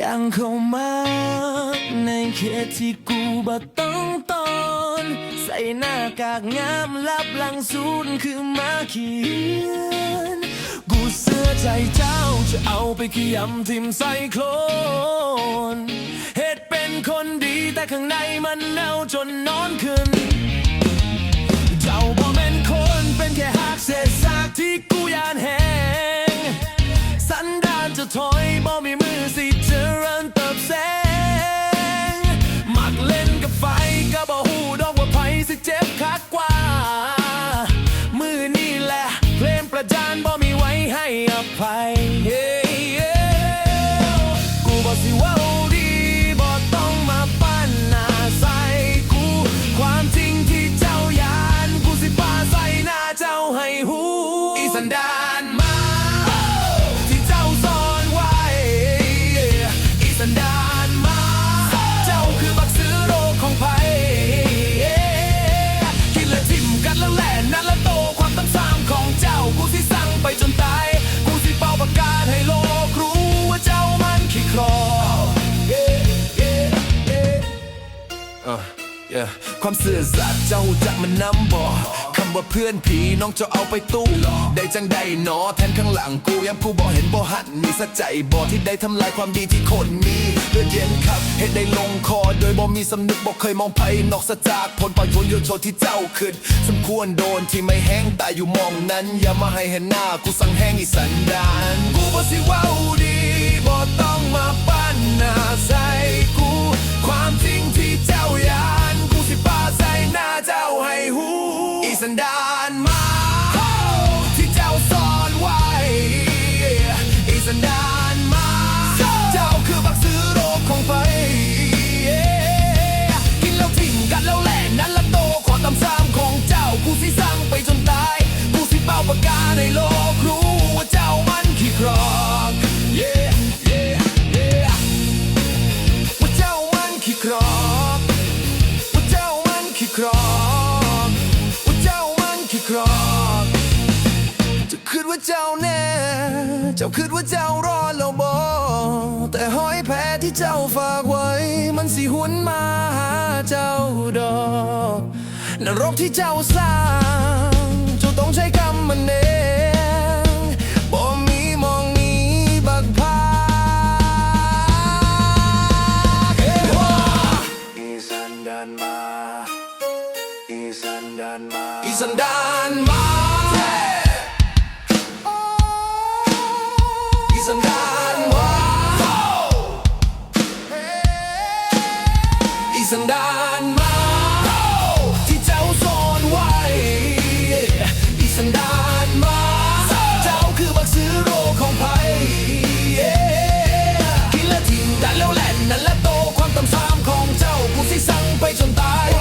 ยังเข้ามาในเขตที่กูบ่ต้องตอน ใส่หน้ากากงามลับหลังศูนย์คือมาเขียน กูเสื้อใจเจ้าจะเอาไปขยำทิมใส่โคลนเหตุเป็นคนดีแต่ข้างในมันเน่าจนนอนขึ้น บ่มีมือสิเจริญเติบแสง ความซื่อสัตย์เจ้าจะมันน้ำบ่คำว่าเพื่อนผีน้องจะเอาไปตู้ ได้จังใดหนอแทนข้างหลังกูย้ำกูบ่เห็นบ่หันมีสัจใจบ่ที่ได้ทำลายความดีที่คนมีเลือดเย็นครับเหตุได้ลงคอ โดยบ่มีสำนึกบ่เคยมองภัยนอกสจากผลประโยนโยนโชว์ที่เจ้าขึ้นสมควรโดนที่ไม่แห้งตายอยู่มองนั้น อย่ามาให้เห็นหน้ากูสั่งแห้งอีสันดาน กูบ่สิว้าดีบ่ต้องมาปั้นหน้าใส ครอกว่าเจ้ามันขี้ครอกว่าเจ้ามันขี้ครอกจะคิดว่าเจ้าแน่ เจ้าคิดว่าเจ้ารอดแล้วบอแต่ห้อยแพ้ที่เจ้าฝากไว้ มันสิหุนมาหาเจ้าดอกนรกที่เจ้าสร้าง ที่สันดานมาที่สันดานมาที่สันดานมา ที่เจ้าซนไว้ที่สันดานมา เจ้าคือบักซื้โรของภัยกินและทิ้งดันแล้วแล่นนั่นและโตความตำสามของเจ้ากูสิสั่งไปจนตาย